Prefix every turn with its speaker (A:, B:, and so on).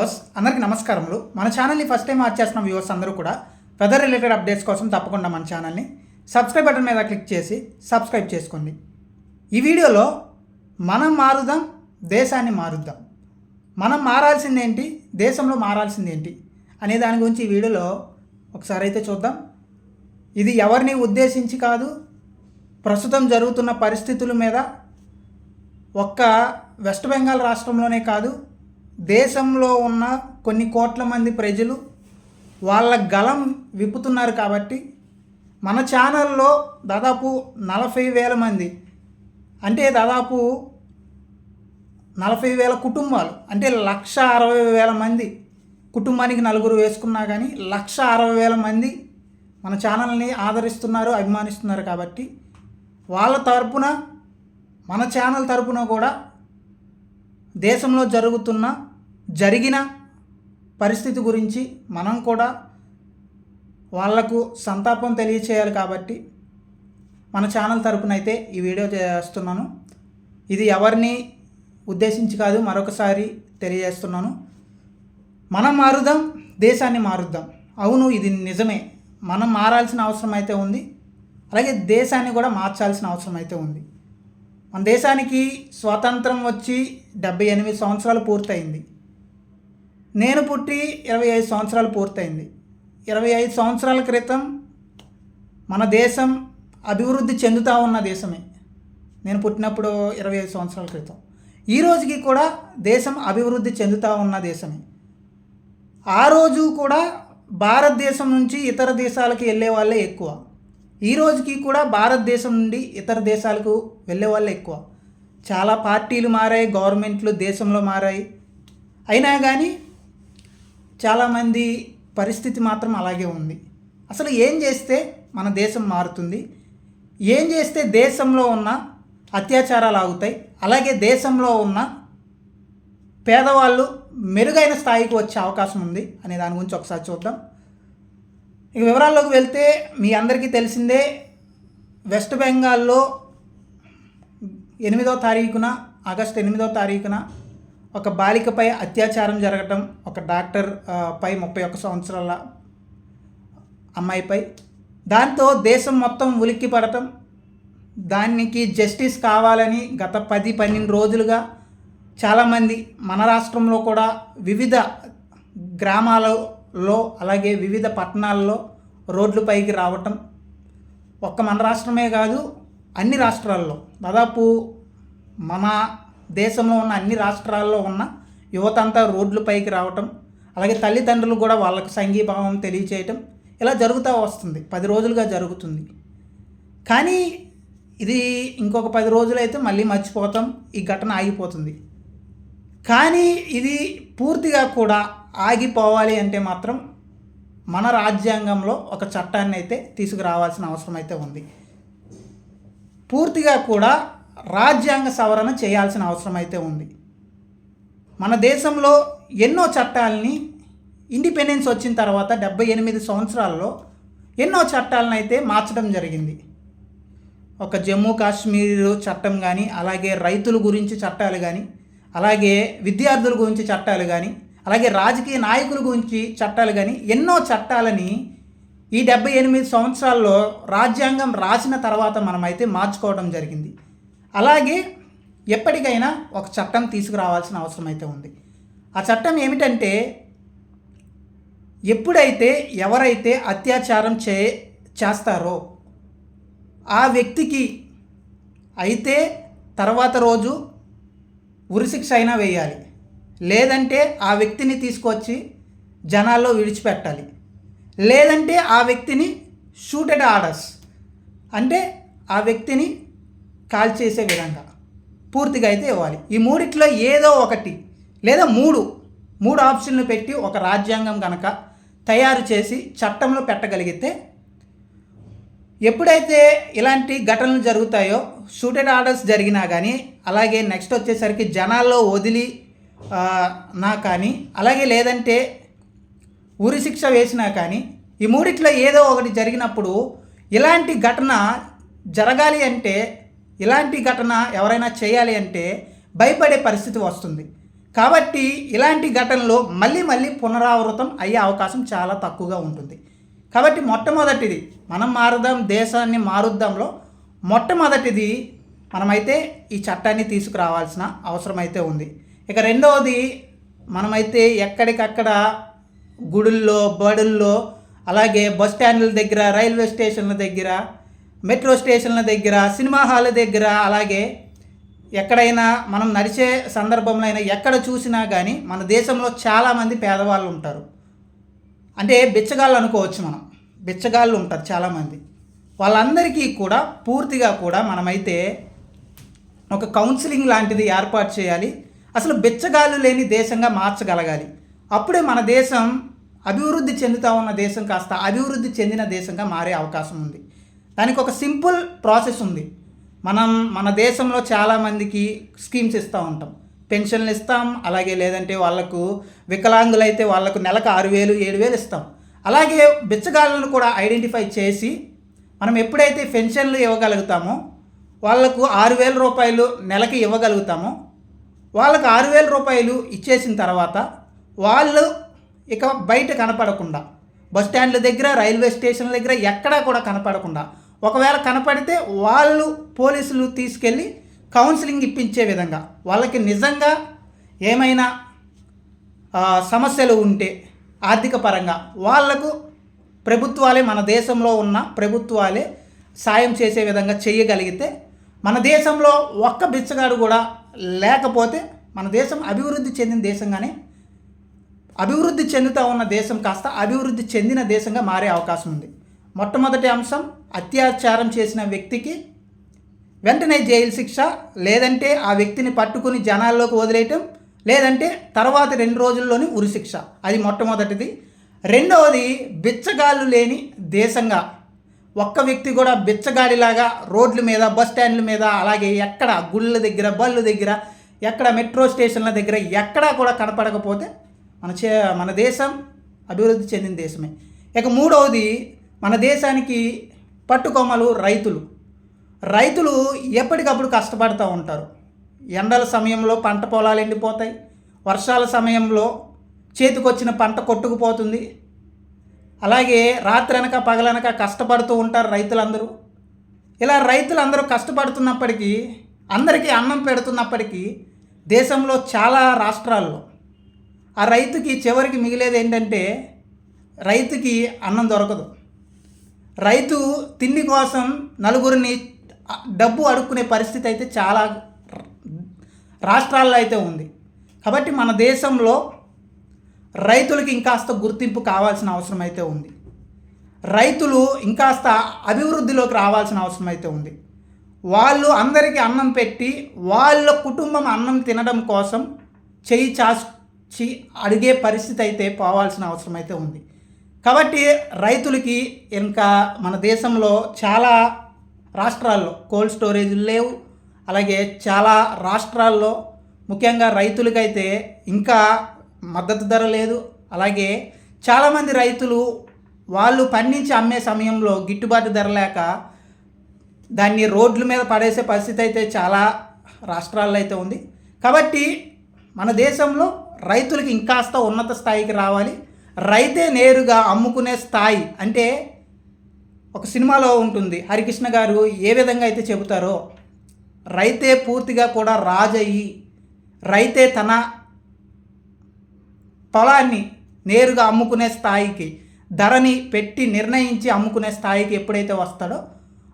A: Viewers అందరికీ నమస్కారములు. మన ఛానల్ని ఫస్ట్ టైం వాచ్ చేస్తున్న వ్యూవర్స్ అందరూ కూడా వెదర్ రిలేటెడ్ అప్డేట్స్ కోసం తప్పకుండా మన ఛానల్ని సబ్స్క్రైబ్ బటన్ మీద క్లిక్ చేసి సబ్స్క్రైబ్ చేసుకోండి. ఈ వీడియోలో మనం మారుదాం దేశాన్ని మారుద్దాం. మనం మారాల్సిందేంటి దేశంలో మారాల్సిందేంటి అనే దాని గురించి ఈ వీడియోలో ఒకసారి అయితే చూద్దాం. ఇది ఎవరిని ఉద్దేశించి కాదు ప్రస్తుతం జరుగుతున్న పరిస్థితుల మీద ఒక్క వెస్ట్ బెంగాల్ రాష్ట్రంలోనే కాదు దేశంలో ఉన్న కొన్ని కోట్ల మంది ప్రజలు వాళ్ళ గలం విప్పుతున్నారు కాబట్టి మన ఛానల్లో దాదాపు నలభై వేల మంది అంటే దాదాపు నలభై వేల కుటుంబాలు అంటే లక్ష అరవై వేల మంది కుటుంబానికి నలుగురు వేసుకున్నా కానీ లక్ష అరవై వేల మంది మన ఛానల్ని ఆదరిస్తున్నారు అభిమానిస్తున్నారు కాబట్టి వాళ్ళ తరపున మన ఛానల్ తరపున కూడా దేశంలో జరుగుతున్న జరిగిన పరిస్థితి గురించి మనం కూడా వాళ్ళకు సంతాపం తెలియచేయాలి కాబట్టి మన ఛానల్ తరపున అయితే ఈ వీడియో చేస్తున్నాను. ఇది ఎవరిని ఉద్దేశించి కాదు మరొకసారి తెలియజేస్తున్నాను. మనం మారుదాం దేశాన్ని మారుద్దాం. అవును ఇది నిజమే. మనం మారాల్సిన అవసరం అయితే ఉంది. అలాగే దేశాన్ని కూడా మార్చాల్సిన అవసరం అయితే ఉంది. మన దేశానికి స్వాతంత్రం వచ్చి డెబ్బై ఎనిమిది సంవత్సరాలు పూర్తయింది. నేను పుట్టి ఇరవై ఐదు సంవత్సరాలు పూర్తయింది. ఇరవై ఐదు సంవత్సరాల క్రితం మన దేశం అభివృద్ధి చెందుతూ ఉన్న దేశమే. నేను పుట్టినప్పుడు ఇరవై ఐదు సంవత్సరాల క్రితం. ఈ రోజుకి కూడా దేశం అభివృద్ధి చెందుతూ ఉన్న దేశమే. ఆ రోజు కూడా భారతదేశం నుంచి ఇతర దేశాలకు వెళ్ళే వాళ్ళే ఎక్కువ. ఈ రోజుకి కూడా భారతదేశం నుండి ఇతర దేశాలకు వెళ్ళే వాళ్ళే ఎక్కువ. చాలా పార్టీలు మారాయి గవర్నమెంట్లు దేశంలో మారాయి. అయినా కానీ చాలామంది పరిస్థితి మాత్రం అలాగే ఉంది. అసలు ఏం చేస్తే మన దేశం మారుతుంది? ఏం చేస్తే దేశంలో ఉన్న అత్యాచారాలు ఆగుతాయి? అలాగే దేశంలో ఉన్న పేదవాళ్ళు మెరుగైన స్థాయికి వచ్చే అవకాశం ఉంది అనే దాని గురించి ఒకసారి చూద్దాం. ఇక వివరాల్లోకి వెళ్తే మీ అందరికీ తెలిసిందే వెస్ట్ బెంగాల్లో ఎనిమిదో తారీఖున ఆగస్టు ఎనిమిదో తారీఖున ఒక బాలికపై అత్యాచారం జరగటం ఒక డాక్టర్ పై ముప్పై ఒక్క సంవత్సరాల అమ్మాయిపై. దాంతో దేశం మొత్తం ఉలిక్కి పడటం దానికి జస్టిస్ కావాలని గత పది పన్నెండు రోజులుగా చాలామంది మన రాష్ట్రంలో కూడా వివిధ గ్రామాలలో అలాగే వివిధ పట్టణాల్లో రోడ్లపైకి రావటం ఒక్క మన రాష్ట్రమే కాదు అన్ని రాష్ట్రాల్లో. దాదాపు మన దేశంలో ఉన్న అన్ని రాష్ట్రాల్లో ఉన్న యువత అంతా రోడ్లపైకి రావటం అలాగే తల్లిదండ్రులు కూడా వాళ్ళకు సంఘీభావం తెలియచేయటం ఇలా జరుగుతూ వస్తుంది. పది రోజులుగా జరుగుతుంది. కానీ ఇది ఇంకొక పది రోజులైతే మళ్ళీ మర్చిపోతాం. ఈ ఘటన ఆగిపోతుంది. కానీ ఇది పూర్తిగా కూడా ఆగిపోవాలి అంటే మాత్రం మన రాజ్యాంగంలో ఒక చట్టాన్ని అయితే తీసుకురావాల్సిన అవసరం అయితే ఉంది. పూర్తిగా కూడా రాజ్యాంగ సవరణ చేయాల్సిన అవసరం అయితే ఉంది. మన దేశంలో ఎన్నో చట్టాలని ఇండిపెండెన్స్ వచ్చిన తర్వాత డెబ్బై ఎనిమిది సంవత్సరాల్లో ఎన్నో చట్టాలను అయితే మార్చడం జరిగింది. ఒక జమ్మూ కాశ్మీర్ చట్టం కానీ అలాగే రైతుల గురించి చట్టాలు కానీ అలాగే విద్యార్థుల గురించి చట్టాలు కానీ అలాగే రాజకీయ నాయకుల గురించి చట్టాలు కానీ ఎన్నో చట్టాలని ఈ డెబ్బై ఎనిమిది సంవత్సరాల్లో రాజ్యాంగం రాసిన తర్వాత మనమైతే మార్చుకోవడం జరిగింది. అలాగే ఎప్పటికైనా ఒక చట్టం తీసుకురావాల్సిన అవసరం అయితే ఉంది. ఆ చట్టం ఏమిటంటే ఎప్పుడైతే ఎవరైతే అత్యాచారం చే చేస్తారో ఆ వ్యక్తికి అయితే తర్వాత రోజు ఉరిశిక్ష అయినా వేయాలి. లేదంటే ఆ వ్యక్తిని తీసుకొచ్చి జనాల్లో విడిచిపెట్టాలి. లేదంటే ఆ వ్యక్తిని షూటెడ్ ఆర్డర్స్. అంటే ఆ వ్యక్తిని కాల్ చేసే విధంగా పూర్తిగా అయితే ఇవ్వాలి. ఈ మూడిట్లో ఏదో ఒకటి లేదా మూడు మూడు ఆప్షన్లు పెట్టి ఒక రాజ్యాంగం కనుక తయారు చేసి చట్టంలో పెట్టగలిగితే ఎప్పుడైతే ఇలాంటి ఘటనలు జరుగుతాయో షూటెడ్ ఆర్డర్స్ జరిగినా కానీ అలాగే నెక్స్ట్ వచ్చేసరికి జనాల్లో వదిలి నా కానీ అలాగే లేదంటే ఉరి శిక్ష వేసినా కానీ ఈ మూడిట్లో ఏదో ఒకటి జరిగినప్పుడు ఇలాంటి ఘటన జరగాలి అంటే ఇలాంటి ఘటన ఎవరైనా చేయాలి అంటే భయపడే పరిస్థితి వస్తుంది. కాబట్టి ఇలాంటి ఘటనలు మళ్ళీ మళ్ళీ పునరావృతం అయ్యే అవకాశం చాలా తక్కువగా ఉంటుంది. కాబట్టి మొట్టమొదటిది మనం మారుదాం దేశాన్ని మారుద్దాంలో మొట్టమొదటిది మనమైతే ఈ చట్టాన్ని తీసుకురావాల్సిన అవసరం అయితే ఉంది. ఇక రెండవది మనమైతే ఎక్కడికక్కడ గుడుల్లో బడుల్లో అలాగే బస్ స్టాండ్ల దగ్గర రైల్వే స్టేషన్ల దగ్గర మెట్రో స్టేషన్ల దగ్గర సినిమా హాల్ దగ్గర అలాగే ఎక్కడైనా మనం నడిచే సందర్భంలో అయినా ఎక్కడ చూసినా కానీ మన దేశంలో చాలామంది పేదవాళ్ళు ఉంటారు. అంటే బిచ్చగాళ్ళు అనుకోవచ్చు మనం. బిచ్చగాళ్ళు ఉంటారు చాలామంది. వాళ్ళందరికీ కూడా పూర్తిగా కూడా మనమైతే ఒక కౌన్సిలింగ్ లాంటిది ఏర్పాటు చేయాలి. అసలు బిచ్చగాళ్ళు లేని దేశంగా మార్చగలగాలి. అప్పుడే మన దేశం అభివృద్ధి చెందుతూ ఉన్న దేశం కాస్త అభివృద్ధి చెందిన దేశంగా మారే అవకాశం ఉంది. దానికి ఒక సింపుల్ ప్రాసెస్ ఉంది. మనం మన దేశంలో చాలామందికి స్కీమ్స్ ఇస్తూ ఉంటాం. పెన్షన్లు ఇస్తాం అలాగే లేదంటే వాళ్ళకు వికలాంగులైతే వాళ్ళకు నెలకు ఆరు వేలు ఏడు వేలు ఇస్తాం. అలాగే బిచ్చగాళ్ళను కూడా ఐడెంటిఫై చేసి మనం ఎప్పుడైతే పెన్షన్లు ఇవ్వగలుగుతామో వాళ్ళకు ఆరు వేల రూపాయలు నెలకి ఇవ్వగలుగుతామో వాళ్ళకు ఆరు వేల రూపాయలు ఇచ్చేసిన తర్వాత వాళ్ళు ఇక బయట కనపడకుండా బస్ స్టాండ్ల దగ్గర రైల్వే స్టేషన్ల దగ్గర ఎక్కడా కూడా కనపడకుండా ఒకవేళ కనపడితే వాళ్ళు పోలీసులు తీసుకెళ్ళి కౌన్సిలింగ్ ఇప్పించే విధంగా వాళ్ళకి నిజంగా ఏమైనా సమస్యలు ఉంటే ఆర్థిక పరంగా వాళ్ళకు ప్రభుత్వాలే మన దేశంలో ఉన్న ప్రభుత్వాలే సాయం చేసే విధంగా చేయగలిగితే మన దేశంలో ఒక్క బిచ్చగాడు కూడా లేకపోతే మన దేశం అభివృద్ధి చెందిన దేశంగానే అభివృద్ధి చెందుతూ ఉన్న దేశం కాస్త అభివృద్ధి చెందిన దేశంగా మారే అవకాశం ఉంది. మొట్టమొదటి అంశం అత్యాచారం చేసిన వ్యక్తికి వెంటనే జైలు శిక్ష లేదంటే ఆ వ్యక్తిని పట్టుకుని జనాల్లోకి వదిలేయటం లేదంటే తర్వాత రెండు రోజుల్లోని ఉరిశిక్ష అది మొట్టమొదటిది. రెండవది బిచ్చగాళ్ళు లేని దేశంగా. ఒక్క వ్యక్తి కూడా బిచ్చగాడిలాగా రోడ్ల మీద బస్ స్టాండ్ల మీద అలాగే ఎక్కడ గుళ్ళ దగ్గర బళ్ళు దగ్గర ఎక్కడ మెట్రో స్టేషన్ల దగ్గర ఎక్కడా కూడా కనపడకపోతే మన చే మన దేశం అభివృద్ధి చెందిన దేశమే. ఇక మూడవది మన దేశానికి పట్టుకొమ్మలు రైతులు. రైతులు ఎప్పటికప్పుడు కష్టపడుతూ ఉంటారు. ఎండల సమయంలో పంట పొలాలు ఎండిపోతాయి. వర్షాల సమయంలో చేతికొచ్చిన పంట కొట్టుకుపోతుంది. అలాగే రాత్రనక పగలనక కష్టపడుతూ ఉంటారు రైతులందరూ. ఇలా రైతులందరూ కష్టపడుతున్నప్పటికీ అందరికీ అన్నం పెడుతున్నప్పటికీ దేశంలో చాలా రాష్ట్రాల్లో ఆ రైతుకి చివరికి మిగిలేది ఏంటంటే రైతుకి అన్నం దొరకదు. రైతు తిండి కోసం నలుగురిని డబ్బు అడుక్కునే పరిస్థితి అయితే చాలా రాష్ట్రాల్లో అయితే ఉంది. కాబట్టి మన దేశంలో రైతులకి ఇంకాస్త గుర్తింపు కావాల్సిన అవసరం అయితే ఉంది. రైతులు ఇంకాస్త అభివృద్ధిలోకి రావాల్సిన అవసరం అయితే ఉంది. వాళ్ళు అందరికీ అన్నం పెట్టి వాళ్ళ కుటుంబం అన్నం తినడం కోసం చేయి చాచి అడిగే పరిస్థితి అయితే పోవాల్సిన అవసరం అయితే ఉంది. కాబట్టి రైతులకి ఇంకా మన దేశంలో చాలా రాష్ట్రాల్లో కోల్డ్ స్టోరేజ్లు లేవు. అలాగే చాలా రాష్ట్రాల్లో ముఖ్యంగా రైతులకైతే ఇంకా మద్దతు ధర లేదు. అలాగే చాలామంది రైతులు వాళ్ళు పండించి అమ్మే సమయంలో గిట్టుబాటు ధర లేక దాన్ని రోడ్ల మీద పడేసే పరిస్థితి అయితే చాలా రాష్ట్రాల్లో అయితే ఉంది. కాబట్టి మన దేశంలో రైతులకి ఇంకాస్త ఉన్నత స్థాయికి రావాలి. రైతే నేరుగా అమ్ముకునే స్థాయి అంటే ఒక సినిమాలో ఉంటుంది. హరికృష్ణ గారు ఏ విధంగా అయితే చెబుతారో రైతే పూర్తిగా కూడా రాజయ్యి రైతే తన పొలాన్ని నేరుగా అమ్ముకునే స్థాయికి ధరని పెట్టి నిర్ణయించి అమ్ముకునే స్థాయికి ఎప్పుడైతే వస్తాడో